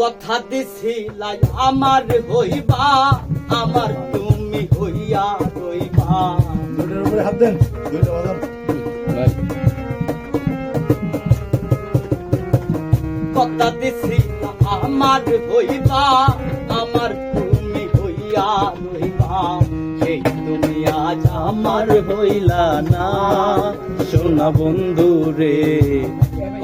কথা দিছি দিছিলাই আমার হইবা আমার তুমি হইয়া রইবা। দুটোর উপরে হাত দেন দুটো বাজান। কথা দিছি আমার হইবা আমার তুমি হইয়া রইবা। সেই তুমি আজ আমার হইলা না। সোনা বন্ধু রে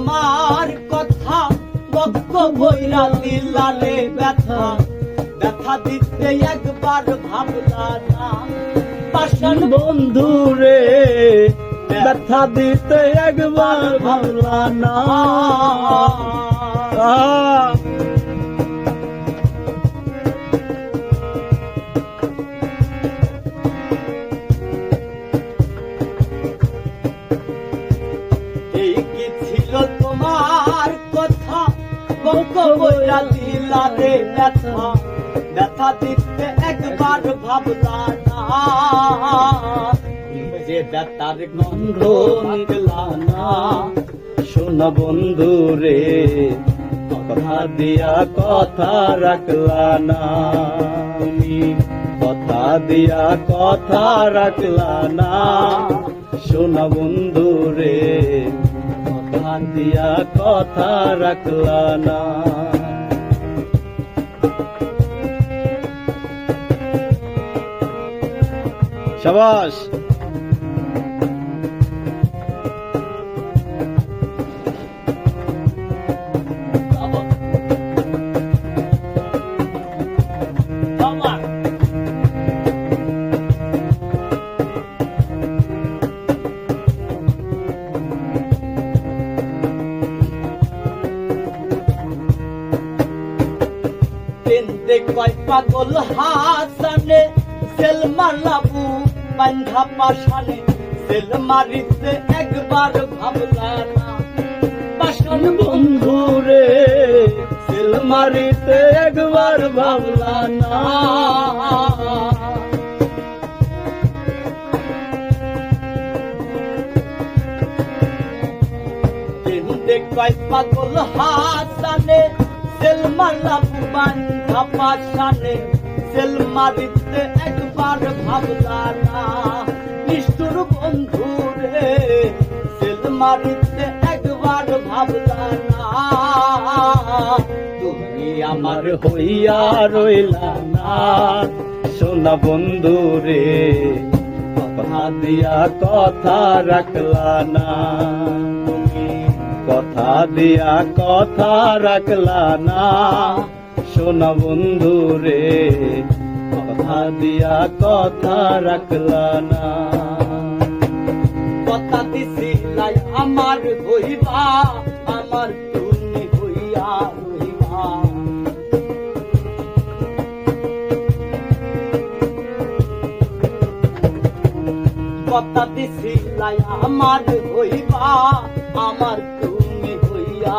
তোমার কথা বক্ষ বইরা দিলালে ব্যথা। ব্যথা দিতে একবার ভাবলা না। পাশান বন্ধু রে, ব্যথা দিতে একবার ভাবলা না। বঙ্ক বইরা দিলা রে ব্যথা ব্যথা দিতে একবার ভাবলা না যে ব্যথার গন্ধ নিকলা না শোনা বন্ধু রে কথা দিয়া কথা রাখলা না। তুমি কথা দিয়া কথা রাখলা না শোনা বন্ধু রে কথা দিয়া কথা রাখলা না। শাবাশ পেন্দে কয় পাগল হাসানে। সেল মারলাবু বান্ধা পাশানে সেল একবার ভাবলা না। বন্ধু রে, সেল একবার ভাবলা না। কয় পাগল হাসানে। সেল মারলাবু বান্ধা পাশানে সেল মারিতে একবার ভাবলা না নিষ্ঠুর বন্ধু রে সেল মারিতে একবার ভাবলা না তুমি আমার হইয়া রইলা না সোনা বন্ধু রে কথা দিয়া কথা রাখলা না কথা দিয়া কথা রাখলা না সোনা বন্ধু রে, কথা দিয়া কথা রাখলা না। কথা দিছিলাই আমার হইবা, আমার তুমি হইয়া হইবা। কথা দিছিলাই আমার হইবা, আমার তুমি হইয়া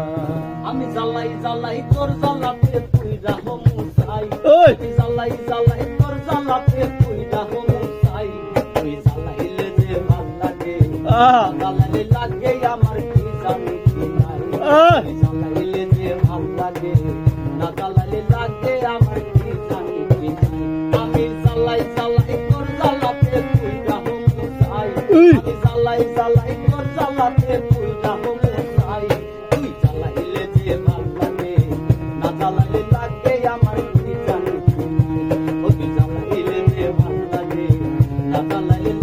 জ্বালাই জ্বালাই তোর জ্বালাতে তুই রাহ মুসাই। জ্বালাই জ্বালাই তোর জ্বালাতে তুই রাহ মুসাই। তুই জ্বালাইলে যে ভালো লাগে জ্বালাইলে লাগে আমার কি জানি কি নাই। জ্বালাইলে যে ভালো লাগে না জ্বালাইলে লাগে আমার কি জানি কি নাই। আমি জ্বালাই জ্বালাই তোর জ্বালাতে তুই রাহ মুসাই। আমি জ্বালাই জ্বালাই তোর জ্বালাতে তুই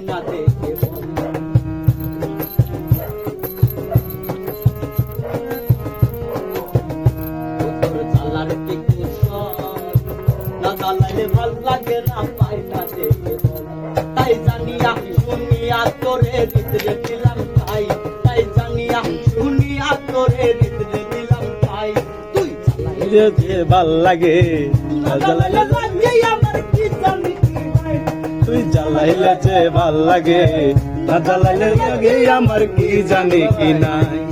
না না দেখে লাগে না পাই না দেখে তাই জানিয়া শুনিয়া তোরে হৃদয়ে দিলাম তাই তাই জানিয়া শুনিয়া তোরে হৃদয়ে দিলাম তাই তুই জ্বালাইলে যে যে ভালো লাগে না জ্বালাইলে যে ভালো লাগে না জ্বালাইলে লাগে আমার কি জানি কি নাই।